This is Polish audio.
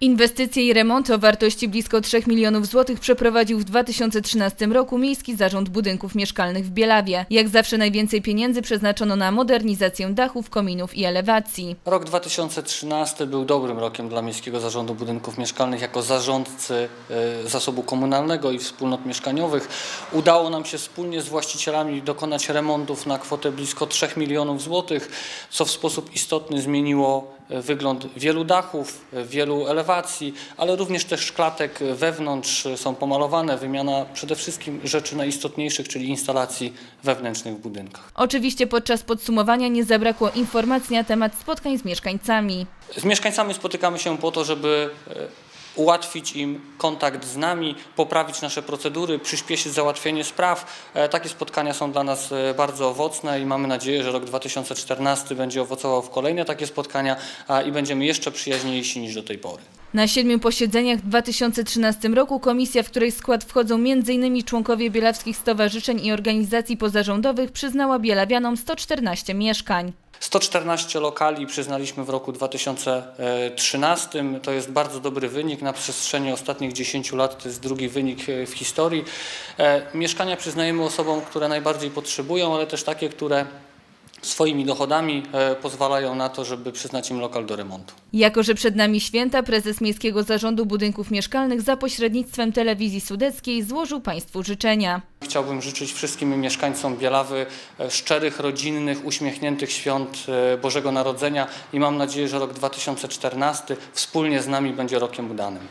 Inwestycje i remonty o wartości blisko 3 milionów złotych przeprowadził w 2013 roku Miejski Zarząd Budynków Mieszkalnych w Bielawie. Jak zawsze najwięcej pieniędzy przeznaczono na modernizację dachów, kominów i elewacji. Rok 2013 był dobrym rokiem dla Miejskiego Zarządu Budynków Mieszkalnych jako zarządcy e, zasobu komunalnego i wspólnot mieszkaniowych. Udało nam się wspólnie z właścicielami dokonać remontów na kwotę blisko 3 milionów złotych, co w sposób istotny zmieniło wygląd wielu dachów, wielu elewacji, ale również też szklatek wewnątrz są pomalowane. Wymiana przede wszystkim rzeczy najistotniejszych, czyli instalacji wewnętrznych w budynkach. Oczywiście podczas podsumowania nie zabrakło informacji na temat spotkań z mieszkańcami. Z mieszkańcami spotykamy się po to, żeby e, ułatwić im kontakt z nami, poprawić nasze procedury, przyspieszyć załatwienie spraw. E, Takie spotkania są dla nas e, bardzo owocne i mamy nadzieję, że rok 2014 będzie owocował w kolejne takie spotkania i będziemy jeszcze przyjaźniejsi niż do tej pory. Na siedmiu posiedzeniach w 2013 roku komisja, w której skład wchodzą m.in. członkowie bielawskich stowarzyszeń i organizacji pozarządowych, przyznała bielawianom 114 mieszkań. 114 lokali przyznaliśmy w roku 2013. To jest bardzo dobry wynik. Na przestrzeni ostatnich 10 lat to jest drugi wynik e, w historii. E, Mieszkania przyznajemy osobom, które najbardziej potrzebują, ale też takie, które swoimi dochodami e, pozwalają na to, żeby przyznać im lokal do remontu. Jako, że przed nami święta, prezes Miejskiego Zarządu Budynków Mieszkalnych za pośrednictwem telewizji sudeckiej złożył Państwu życzenia. Chciałbym życzyć wszystkim mieszkańcom Bielawy e, szczerych, rodzinnych, uśmiechniętych świąt e, Bożego Narodzenia i mam nadzieję, że rok 2014 wspólnie z nami będzie rokiem udanym.